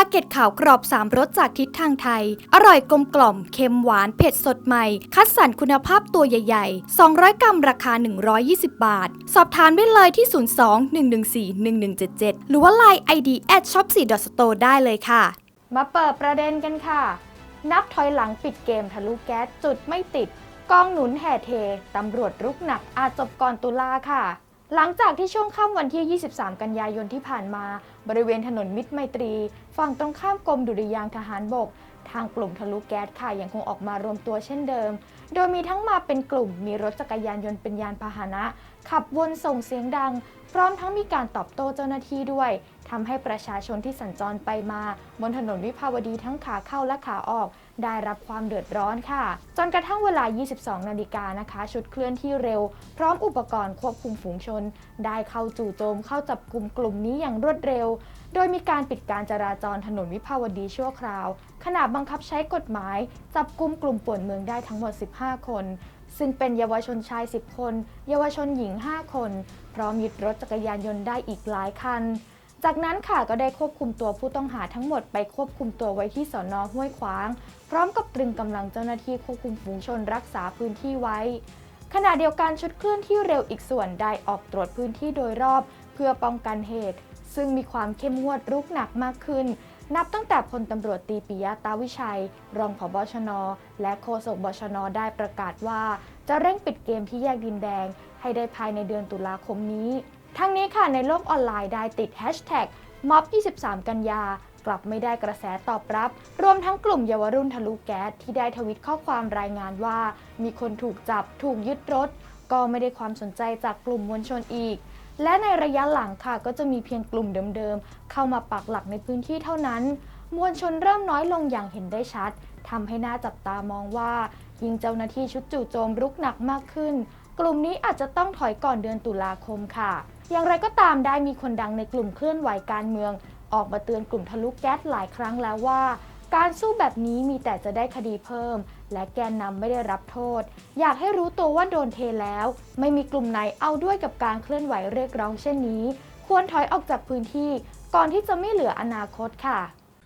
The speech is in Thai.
าเก็ตขาวกรอบ 3 รสจากทิศทางไทย อร่อยกลมกล่อม เค็มหวาน เผ็ดสดใหม่ คัดสรรคุณภาพตัวใหญ่ ๆ 200 กรัมราคา 120 บาท สอบถามได้เลยที่ 02-114-1177 หรือว่า Line ID at shop 4 store ได้เลยค่ะ มาเปิดประเด็นกันค่ะ นับถอยหลังปิดเกมทะลุแก๊สจุดไม่ติด กองหนุนแห่เทตำรวจรุกหนักอาจจบก่อนตุลาค่ะ หลังจากที่ช่วงค่ำวันที่ 23 กันยายนที่ผ่านมา บริเวณถนนมิตรไมตรี ฝั่งตรงข้ามกรมดุริยางทหารบก ทางกลุ่มทะลุแก๊สค่ะยังคงออกมารวมตัวเช่นเดิม โดยมีทั้งมาเป็นกลุ่มมีรถจักรยานยนต์เป็นยานพาหนะ ขับวนส่งเสียงดัง พร้อมทั้งมีการตอบโต้เจ้าหน้าที่ด้วยทำให้ประชาชนที่สัญจรไปมา บนถนนวิภาวดีทั้งขาเข้าและขาออก ได้รับความเดือดร้อนค่ะ จนกระทั่งเวลา 22 นาฬิกานะคะ ชุดเคลื่อนที่เร็ว พร้อมอุปกรณ์ควบคุมฝูงชน ได้เข้าจู่โจมเข้าจับกลุ่มกลุ่มนี้อย่างรวดเร็วโดยมีการปิดการจราจรถนนวิภาวดีชั่วคราว ขณะบังคับใช้กฎหมาย จับกลุ่มกลุ่มป่วนเมืองได้ทั้งหมด 15 คน ซึ่งเป็นเยาวชนชาย 10 คน เยาวชนหญิง 5 คน พร้อมยึดรถจักรยานยนต์ได้อีกหลายคัน จากนั้นค่ะก็ได้ควบคุมตัวผู้ต้องหาทั้งหมดไปควบคุมตัวไว้ที่สอนอห้วยขวาง พร้อมกับตรึงกำลังเจ้าหน้าที่ควบคุมฝูงชนรักษาพื้นที่ไว้ขณะเดียวกันชุดเคลื่อนที่เร็วอีกส่วนได้ออกตรวจพื้นที่โดยรอบ เพื่อป้องกันเหตุ ซึ่งมีความเข้มงวดรุกหนักมากขึ้น นับตั้งแต่พลตำรวจตีปิยะตาวิชัย รองผบชน และโฆษกบชน ได้ประกาศว่า จะเร่งปิดเกมที่แยกดินแดง ให้ได้ภายในเดือนตุลาคมนี้ ทั้งนี้ค่ะในโลกออนไลน์ได้ติดแฮชแท็กม็อบ 23 กันยากลับไม่ได้กระแสตอบรับ รวมทั้งกลุ่มเยาวรุ่นทะลุแก๊สที่ได้ทวิตข้อความรายงานว่า มีคนถูกจับ ถูกยึดรถ ก็ไม่ได้ความสนใจจากกลุ่มมวลชนอีก และในระยะหลังค่ะก็จะมีเพียงกลุ่มเดิมๆ เข้ามาปักหลักในพื้นที่เท่านั้น มวลชนเริ่มน้อยลงอย่างเห็นได้ชัดทำให้หน่าจับตามองว่า ยิ่งเจ้าหน้าที่ชุดจู่โจมรุกหนักมากขึ้น กลุ่มนี้อาจจะต้องถอยก่อนเดือนตุลาคมค่ะ อย่างไรก็ตามได้มีคนดังในกลุ่มเคลื่อนไหวการเมือง ออกมาเตือนกลุ่มทะลุแก๊สหลายครั้งแล้วว่า การสู้แบบนี้มีแต่จะได้คดีเพิ่ม และแกนนำไม่ได้รับโทษ อยากให้รู้ตัวว่าโดนเทแล้ว ไม่มีกลุ่มไหนเอาด้วยกับการเคลื่อนไหวเรียกร้องเช่นนี้ ควรถอยออกจากพื้นที่ ก่อนที่จะไม่เหลืออนาคตค่ะ